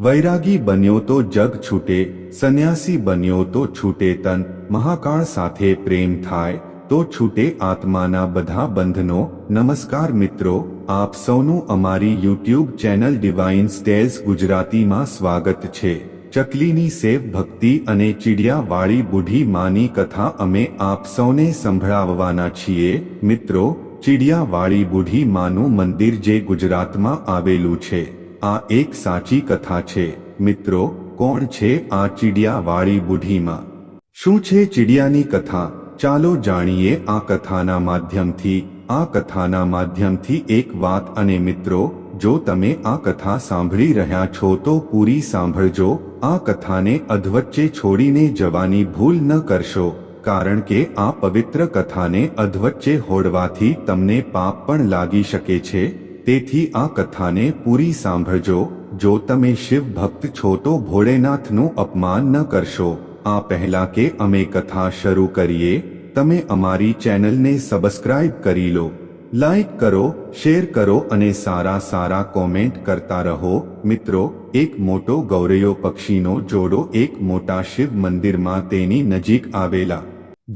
વૈરાગી બન્યો તો જગ છૂટે, સંન્યાસી બન્યો તો છૂટે તન, મહાકાળ સાથે પ્રેમ થાય, તો છૂટે આત્માના બધા બંધનો. નમસ્કાર મિત્રો, આપ સૌનું અમારી યુટ્યુબ ચેનલ ડિવાઇન સ્ટેલ્સ ગુજરાતીમાં સ્વાગત છે. ચકલીની સેવ ભક્તિ અને ચીડિયાવાળી બુઢી માની કથા અમે આપ સૌને સંભળાવવાના છીએ. મિત્રો, ચીડિયાવાળી બુઢી માનું મંદિર જે ગુજરાતમાં આવેલું છે. આ એક સાચી કથા છે. મિત્રો, કોણ છે આ ચીડિયાવાળી બુઢીમાં? શું છે ચીડિયાની કથા? ચાલો જાણીએ આ કથાના માધ્યમથી. આ કથાના માધ્યમથી એક વાત અને મિત્રો, જો તમે આ કથા સાંભળી રહ્યા છો તો પૂરી સાંભળજો. આ કથાને અધવચ્ચે છોડીને જવાની ભૂલ ન કરશો, કારણ કે આ પવિત્ર કથાને અધવચ્ચે હોડવાથી તમને પાપ પણ લાગી શકે છે. તેથી આ કથાને પૂરી સાંભળજો, જો તમે શિવ ભક્ત છો તો ભોળેનાથનું અપમાન ન કરશો. આ પહેલા કે અમે કથા શરૂ કરીએ, તમે અમારી ચેનલને સબસ્ક્રાઇબ કરી લો. લાઈક કરો, શેર કરો અને સારા સારા કોમેન્ટ કરતા રહો. મિત્રો, એક મોટો ગૌરયો પક્ષીનો જોડો એક મોટા શિવ મંદિરમાં તેની નજીક આવેલા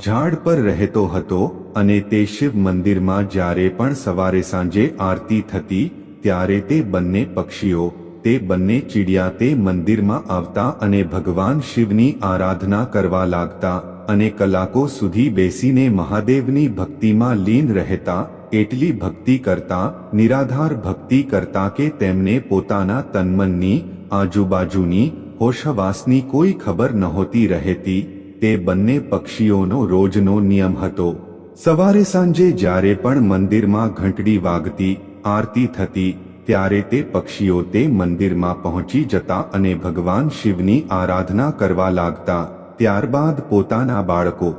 ઝાડ પર રહેતો હતો. અને તે શિવ મંદિરમાં જ્યારે પણ સવારે સાંજે આરતી થતી, ત્યારે તે બંને પક્ષીઓ, તે બંને ચીડિયા તે મંદિરમાં આવતા અને ભગવાન શિવની આરાધના કરવા લાગતા અને કલાકો સુધી બેસીને મહાદેવની ભક્તિમાં લીન રહેતા, એટલી ભક્તિ કરતા, નિરાધાર ભક્તિ કરતા કે તેમને પોતાના તનમનની, આજુબાજુની, હોશવાસની કોઈ ખબર નહોતી રહેતી, તે બંને પક્ષીઓનો રોજનો નિયમ હતો. સવારે સાંજે જ્યારે પણ મંદિરમાં ઘંટડી વાગતી, આરતી થતી, ત્યારે તે પક્ષીઓ તે મંદિરમાં પહોંચી જતા અને ભગવાન શિવની આરાધના કરવા લાગતા, ત્યારબાદ પોતાના બાળકો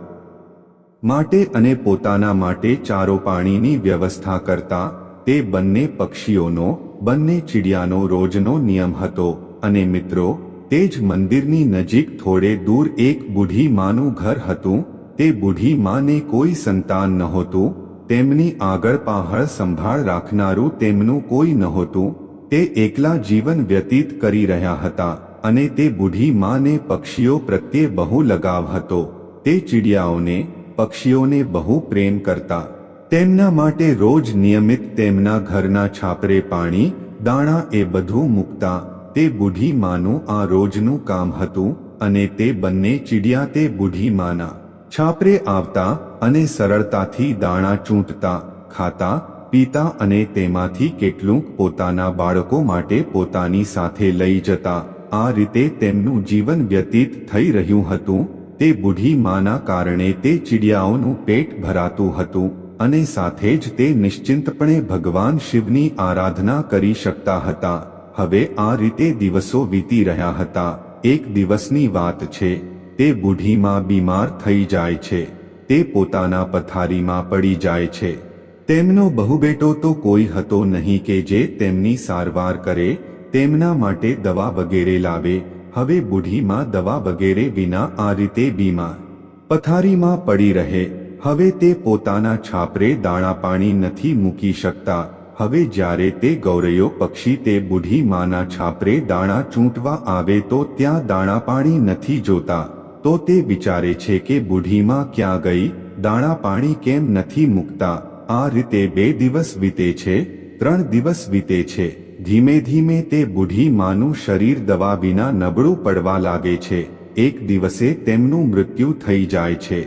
માટે અને પોતાના માટે ચારો પાણીની વ્યવસ્થા કરતા, તે બંને પક્ષીઓનો, બંને ચીડિયાનો રોજનો નિયમ હતો અને મિત્રો, તે જ મંદિરની નજીક થોડે દૂર એક બુઢી માનું ઘર હતું તે બુઢી માને કોઈ સંતાન નહોતું, તેમની આગળ પાહળ સંભાળ રાખનારું તેમનું કોઈ નહોતું, તે એકલા જીવન વ્યતીત કરી રહ્યા હતા અને તે બુઢી માને પક્ષીઓ પ્રત્યે બહુ લગાવ હતો, તે ચીડિયાઓને, પક્ષીઓને બહુ પ્રેમ કરતા. તેમના માટે રોજ નિયમિત તેમના ઘરના છાપરે પાણી, દાણા એ બધું મૂકતા, તે બુઢી માનું આ રોજનું કામ હતું અને તે બંને ચીડિયા તે બુઢી માના. છાપરે આવતા અને સરળતાથી દાણા ચૂંટતા, ખાતા, પીતા અને તેમાંથી કેટલુંક પોતાના બાળકો માટે પોતાની સાથે લઈ જતા. આ રીતે તેમનું જીવન વ્યતીત થઈ રહ્યું હતું. તે બુઢી માના કારણે તે ચીડિયાઓનું પેટ ભરાતું હતું અને સાથે જ તે નિશ્ચિંતપણે ભગવાન શિવની આરાધના કરી શકતા હતા. હવે આ રીતે દિવસો વીતી રહ્યા હતા. એક દિવસની વાત છે. તે બુઢીમાં બીમાર થઈ જાય છે. તે પોતાના પથારીમાં પડી જાય છે. તેમનો બહુબેટો તો કોઈ હતો નહીં કે જે તેમની સારવાર કરે, તેમના માટે દવા વગેરે લાવે. હવે બુઢીમાં દવા વગેરે વિના આ રીતે બીમાર પથારીમાં પડી રહે. હવે તે પોતાના છાપરે દાણા પાણી નથી મૂકી શકતા. હવે જ્યારે તે ગૌરયો પક્ષી તે બુઢી માના છાપરે દાણા ચૂંટવા આવે તો ત્યાં દાણા પાણી નથી જોતા. તો તે વિચારે છે કે બુઢીમાં ક્યાં ગઈ, દાણા પાણી કેમ નથી મૂકતા? આ રીતે બે દિવસ વીતે છે, ત્રણ દિવસ વીતે છે. ધીમે ધીમે તે બુઢી માનું શરીર દવા વિના નબળું પડવા લાગે છે. એક દિવસે તેમનું મૃત્યુ થઈ જાય છે.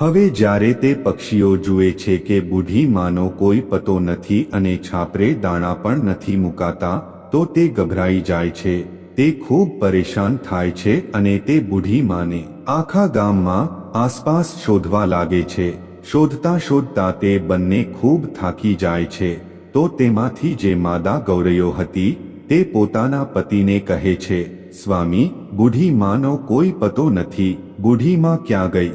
હવે જ્યારે તે પક્ષીઓ જુએ છે કે બુઢી માનો કોઈ પતો નથી અને છાપરે દાણા પણ નથી મુકાતા, તો તે ગભરાઈ જાય છે. તે ખૂબ પરેશાન થાય છે અને તે બુઢી માને આખા ગામમાં આસપાસ શોધવા લાગે છે. શોધતા શોધતા તે બંને ખૂબ થાકી જાય છે. તો તેમાંથી જે માદા ગૌરયો હતી, તે પોતાના પતિને કહે છે, સ્વામી બુઢી માનો કોઈ પતો નથી. બુઢીમાં ક્યાં ગઈ?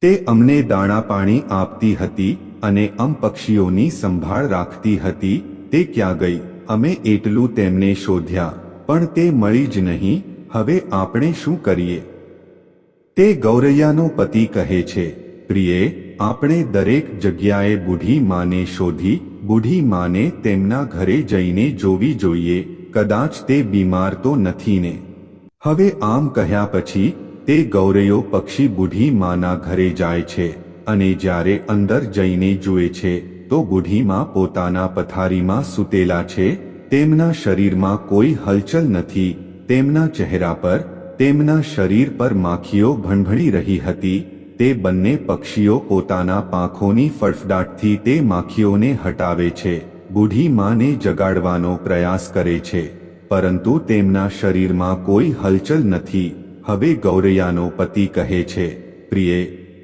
તે અમને દાણા પાણી આપતી હતી અને અમ પક્ષીઓની સંભાળ રાખતી હતી. તે ક્યાં ગઈ? અમે એટલું તેમને શોધ્યા, પણ તે મળી જ નહીં. હવે આપણે શું કરીએ? તે ગૌરૈયાનો પતિ કહે છે, પ્રિયે, આપણે દરેક જગ્યાએ બુઢી માને શોધી, બુઢી માને તેમના ઘરે જઈને જોવી જોઈએ, કદાચ તે બીમાર તો નથી ને. હવે આમ કહ્યા પછી, તે ગૌરૈયો પક્ષી બુઢી માના ઘરે જાય છે અને જ્યારે અંદર જઈને જુએ છે, તો બુઢીમાં પોતાના પથારીમાં સૂતેલા છે, તેમના શરીરમાં કોઈ હલચલ નથી, તેમના ચહેરા પર તેમના શરીર પર માખીઓ ભણભણી રહી હતી, તે બંને પક્ષીઓ પોતાના પાંખોની ફડફડાટથી તે માખીઓને હટાવે છે, બુઢી માને જગાડવાનો પ્રયાસ કરે છે, પરંતુ તેમના શરીરમાં કોઈ હલચલ નથી, હવે ગૌરૈયાનો પતિ કહે છે, પ્રિય,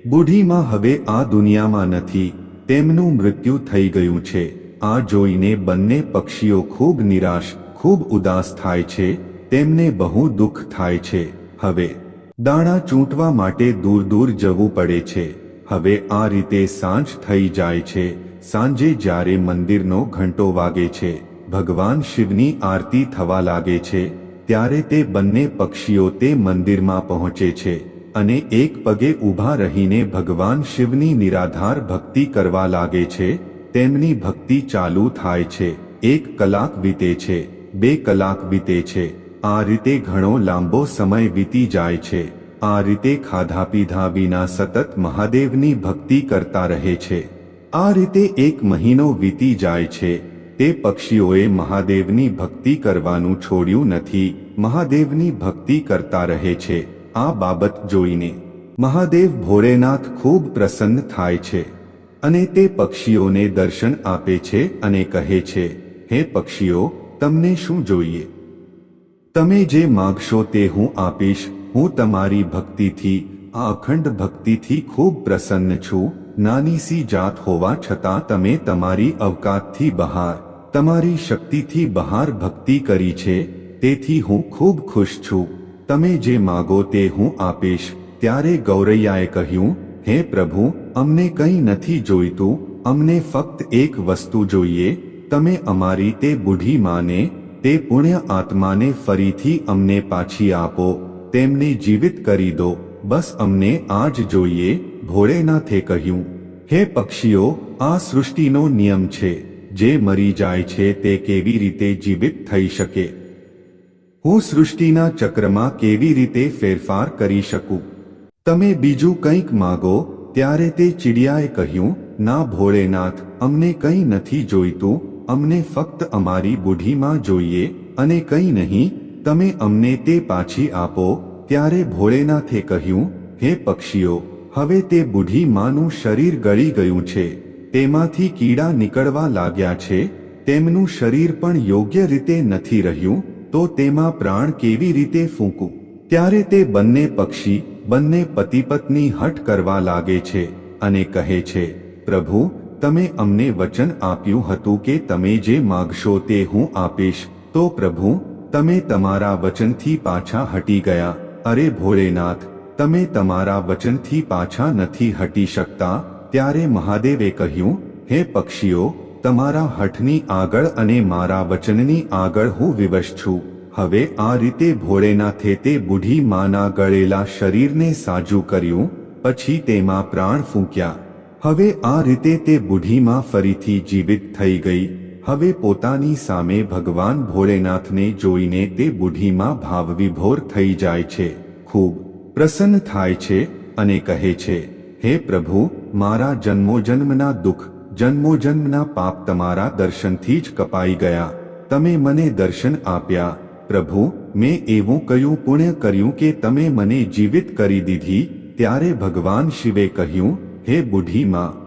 બુઢીમાં હવે આ દુનિયામાં નથી, તેમનું મૃત્યુ થઈ ગયું છે, આ જોઈને બંને પક્ષીઓ ખૂબ નિરાશ, ખૂબ ઉદાસ થાય છે તેમને બહુ દુઃખ થાય છે. હવે, દાણા ચૂંટવા માટે દૂર દૂર જવું પડે છે. હવે આ રીતે સાંજ થઈ જાય છે. સાંજે જ્યારે મંદિરનો ઘંટો વાગે છે, ભગવાન શિવની આરતી થવા લાગે છે, ત્યારે તે બંને પક્ષીઓ તે મંદિરમાં પહોંચે છે અને એક પગે ઊભા રહીને ભગવાન શિવની નિરાધાર ભક્તિ કરવા લાગે છે. તેમની ભક્તિ ચાલુ થાય છે. એક કલાક વીતે છે. બે કલાક વીતે છે. આ રીતે ઘણો લાંબો સમય વીતી જાય છે. આ રીતે ખાધા પીધા વિના સતત મહાદેવની ભક્તિ કરતા રહે છે. આ રીતે એક મહિનો વીતી જાય છે. તે પક્ષીઓએ મહાદેવની ભક્તિ કરવાનું છોડ્યું નથી. મહાદેવની ભક્તિ કરતા રહે છે. આ બાબત જોઈને મહાદેવ ભોરેનાથ ખૂબ પ્રસન્ન થાય છે અને તે પક્ષીઓને દર્શન આપે છે અને કહે છે, હે પક્ષીઓ, તમને શું જોઈએ? તમે જે માગશો તે હું આપીશ. હું તમારી ભક્તિથી, આ અખંડ ભક્તિથી ખૂબ પ્રસન્ન છું. નાની સી જાત હોવા છતાં તમે તમારી અવકાતથી બહાર, તમારી શક્તિથી બહાર ભક્તિ કરી છે. તેથી હું ખૂબ ખુશ છું. તમે જે માગો તે હું આપીશ. ત્યારે ગૌરૈયાએ કહ્યું, હે પ્રભુ, અમને કંઈ નથી જોઈતું. અમને ફક્ત એક વસ્તુ જોઈએ. તમે અમારી તે બુઢી માને તે પુણ્ય આત્માને ફરીથી અમને પાછી આપો, તેમને જીવિત કરી દો, બસ અમને આ જ જોઈએ, ભોળેનાથે કહ્યું, હે પક્ષીઓ, આ સૃષ્ટિનો નિયમ છે, જે મરી જાય છે તે કેવી રીતે જીવિત થઈ શકે? હું સૃષ્ટિના ચક્રમાં કેવી રીતે ફેરફાર કરી શકું? તમે બીજું કંઈક માગો, ત્યારે તે ચીડિયાએ કહ્યું, ના ભોળેનાથ, અમને કંઈ નથી જોઈતું અમને ફક્ત અમારી બુઢીમાં જોઈએ અને કંઈ નહીં, તમે અમને તે પાછી આપો, ત્યારે ભોળેનાથે કહ્યું, હે પક્ષીઓ, હવે તે બુઢી માનું શરીર ગળી ગયું છે, તેમાંથી કીડા નીકળવા લાગ્યા છે, તેમનું શરીર પણ યોગ્ય રીતે નથી રહ્યું, તો તેમાં પ્રાણ કેવી રીતે ફૂંકું? ત્યારે તે બંને પક્ષી બંને પતિ પત્ની હઠ કરવા લાગે છે અને કહે છે, પ્રભુ તમે અમને વચન આપ્યું હતું કે તમે જે માગશો તે હું આપીશ. તો પ્રભુ, તમે તમારા વચનથી પાછા હટી ગયા. અરે ભોળેનાથ, તમે તમારા વચનથી પાછા નથી હટી શકતા. ત્યારે મહાદેવે કહ્યું, હે પક્ષીઓ, તમારા હઠની આગળ અને મારા વચનની આગળ હું વિવશ છું. હવે આ રીતે ભોળેનાથે તે બુઢી માના ગળેલા શરીરને સાજું કર્યું, પછી તેમાં પ્રાણ ફૂંક્યા. હવે આ રીતે તે બુઢીમાં ફરીથી જીવિત થઈ ગઈ. હવે પોતાની સામે ભગવાન ભોળેનાથને જોઈને તે બુઢીમાં ભાવવિભોર થઈ જાય છે. ખૂબ પ્રસન્ન થાય છે અને કહે છે, હે પ્રભુ, મારા જન્મોજન્મના દુઃખ, જન્મોજન્મના પાપ તમારા દર્શનથી જ કપાઈ ગયા. તમે મને દર્શન આપ્યા. પ્રભુ, મેં એવું કયું પુણ્ય કર્યું કે તમે મને જીવિત કરી દીધી? ત્યારે ભગવાન શિવે કહ્યું હે બુઢી માં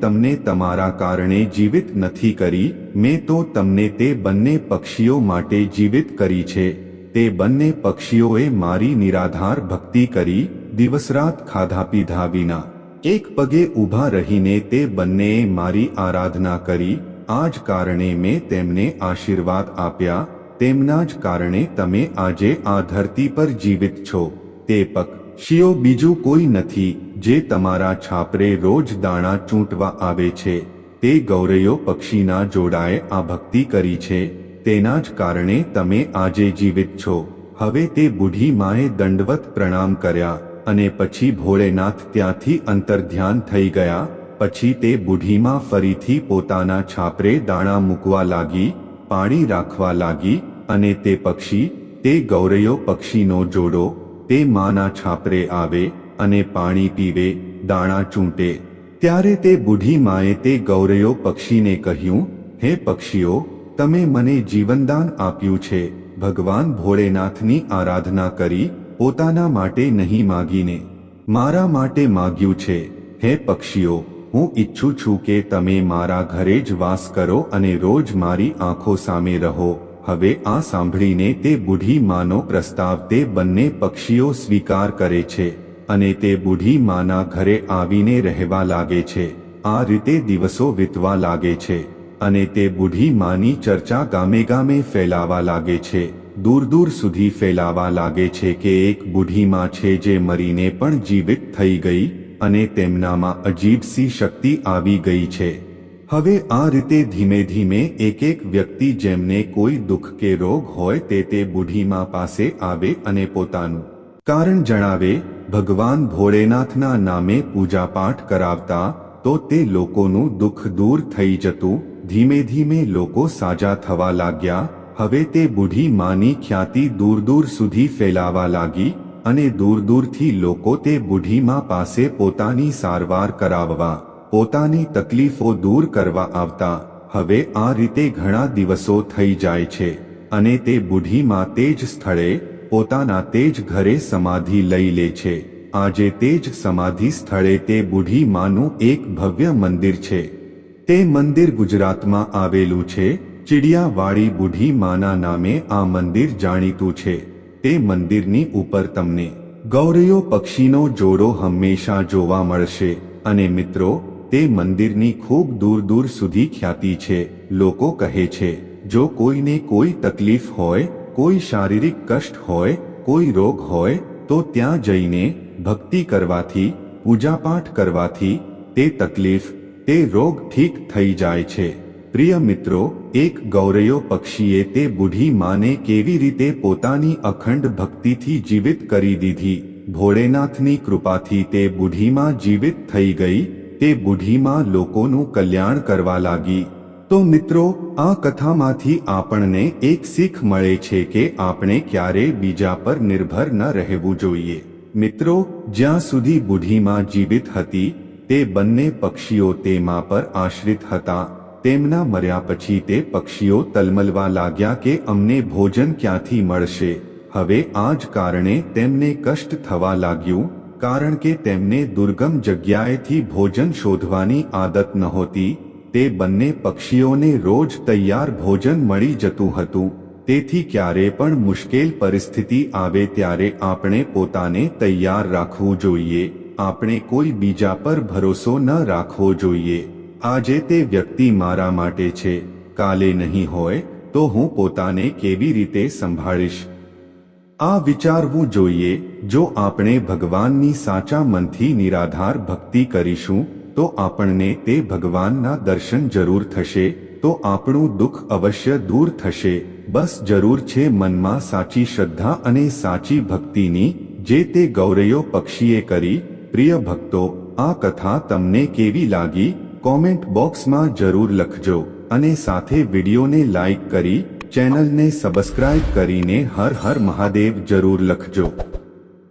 તમને તમારા કારણે જીવિત નથી કરી, મેં તો તમને તે બંને પક્ષીઓ માટે જીવિત કરી છે. તે બંને પક્ષીઓએ મારી નિરાધાર ભક્તિ કરી, દિવસરાત ખાધા પીધા વિના એક પગે ઊભા રહીને તે બંનેએ મારી આરાધના કરી આ જ કારણે મેં તેમને આશીર્વાદ આપ્યા, તેમના જ કારણે તમે આજે આ ધરતી પર જીવિત છો. તે પક્ષીઓ બીજું કોઈ નથી, જે તમારા છાપરે રોજ દાણા ચૂંટવા આવે છે. તે ગૌરયો પક્ષીના જોડાએ આ ભક્તિ કરી છે. તેના જ કારણે તમે આજે જીવિત છો. હવે તે બુઢી માએ દંડવત પ્રણામ કર્યા અને પછી ભોળેનાથ ત્યાંથી અંતર્ધ્યાન થઈ ગયા. પછી તે બુઢીમાં ફરીથી પોતાના છાપરે દાણા મૂકવા લાગી, પાણી રાખવા લાગી અને તે પક્ષી, તે ગૌરયો પક્ષીનો જોડો તે માના છાપરે આવે અને પાણી પીવે, દાણા ચૂંટે. ત્યારે તે બુઢી માએ તે ગૌરયો પક્ષીને કહ્યું, હે પક્ષીઓ, તમે મને જીવનદાન આપ્યું છે. ભગવાન ભોળેનાથની આરાધના કરી પોતાના માટે નહીં માગીને. મારા માટે માગ્યું છે. હે પક્ષીઓ, હું ઈચ્છું છું કે તમે મારા ઘરે જ વાસ કરો અને રોજ મારી આંખો સામે રહો. હવે આ સાંભળીને તે બુઢી માનો પ્રસ્તાવ તે બંને પક્ષીઓ સ્વીકાર કરે છે અને તે બુઢી માના ઘરે આવીને રહેવા લાગે છે. આ રીતે દિવસો વીતવા લાગે છે અને તે બુઢી માની ચર્ચા ગામે ગામે ફેલાવા લાગે છે. દૂર દૂર સુધી ફેલાવા લાગે છે કે એક બુઢી માં છે જે મરીને પણ જીવિત થઈ ગઈ અને તેમનામાં અજીબ સી શક્તિ આવી ગઈ છે. હવે આ રીતે ધીમે ધીમે એક એક વ્યક્તિ જેમને કોઈ દુઃખ કે રોગ હોય તે તે બુઢીમાં પાસે આવે અને પોતાનું કારણ જણાવે, ભગવાન ભોળેનાથના નામે પૂજાપાઠ કરાવતા, તો તે લોકોનું દુઃખ દૂર થઈ જતું, ધીમે ધીમે લોકો સાજા થવા લાગ્યા, હવે તે બુઢી માની ખ્યાતિ દૂર દૂર સુધી ફેલાવા લાગી, અને દૂર દૂરથી લોકો તે બુઢીમાં પાસે પોતાની સારવાર કરાવવા પોતાની તકલીફો દૂર કરવા આવતા, હવે આ રીતે ઘણા દિવસો થઈ જાય છે, અને તે બુઢીમાં તે જ સ્થળે, પોતાના તે જ ઘરે સમાધિ લઈ લે છે. આજે તે જ સમાધિ સ્થળે તે બુઢી માનું એક ભવ્ય મંદિર છે. તે મંદિર ગુજરાતમાં આવેલું છે. ચીડિયાવાળી બુઢી માના નામે આ મંદિર જાણીતું છે. તે મંદિરની ઉપર તમને ગૌરયો પક્ષીનો જોડો હંમેશા જોવા મળશે, અને મિત્રો તે મંદિરની ખૂબ દૂર દૂર સુધી ખ્યાતિ છે, લોકો કહે છે, જો કોઈને કોઈ તકલીફ હોય, કોઈ શારીરિક કષ્ટ હોય, કોઈ રોગ હોય, તો ત્યાં જઈને ભક્તિ કરવાથી, પૂજાપાઠ કરવાથી, તે તકલીફ, તે રોગ ઠીક થઈ જાય છે. પ્રિય મિત્રો, એક ગૌરયો પક્ષીએ તે બુઢી માને કેવી રીતે પોતાની અખંડ ભક્તિથી જીવિત કરી દીધી? ભોળેનાથની કૃપાથી તે બુઢીમાં જીવિત થઈ ગઈ તે બુઢીમાં લોકોનું કલ્યાણ કરવા લાગી. તો મિત્રો, આ કથામાંથી આપણને એક શીખ મળે છે કે આપણે ક્યારે બીજા પર નિર્ભર ન રહેવું જોઈએ. મિત્રો, જ્યાં સુધી બુઢીમાં જીવિત હતી, તે બંને પક્ષીઓ તેમાં પર આશ્રિત હતા. તેમના મર્યા પછી તે પક્ષીઓ તલમલવા લાગ્યા કે અમને ભોજન ક્યાંથી મળશે? હવે આ જ કારણે તેમને કષ્ટ થવા લાગ્યું કારણ કે તેમને દુર્ગમ જગ્યાએથી ભોજન શોધવાની આદત નહોતી, તે બંને પક્ષીઓને રોજ તૈયાર ભોજન મળી જતું હતું, તેથી ક્યારે પણ મુશ્કેલ પરિસ્થિતિ આવે ત્યારે આપણે પોતાને તૈયાર રાખવું જોઈએ, આપણે કોઈ બીજા પર ભરોસો ન રાખવો જોઈએ. આજે તે વ્યક્તિ મારા માટે છે, કાલે નહીં હોય, તો હું પોતાને કેવી રીતે સંભાળીશ? આ વિચારવું જોઈએ, જો આપણે ભગવાનની સાચા મનથી નિરાધાર ભક્તિ કરીશું, તો આપણને તે ભગવાનના દર્શન જરૂર થશે, તો આપણું દુઃખ અવશ્ય દૂર થશે. બસ જરૂર છે મનમાં સાચી શ્રદ્ધા અને સાચી ભક્તિની, જે તે ગૌરયો પક્ષીએ કરી. પ્રિય ભક્તો, આ કથા તમને કેવી લાગી? કોમેન્ટ બોક્સમાં જરૂર લખજો અને સાથે વિડીયોને લાઈક કરી ચેનલને સબસ્ક્રાઇબ કરીને હર હર મહાદેવ જરૂર લખજો.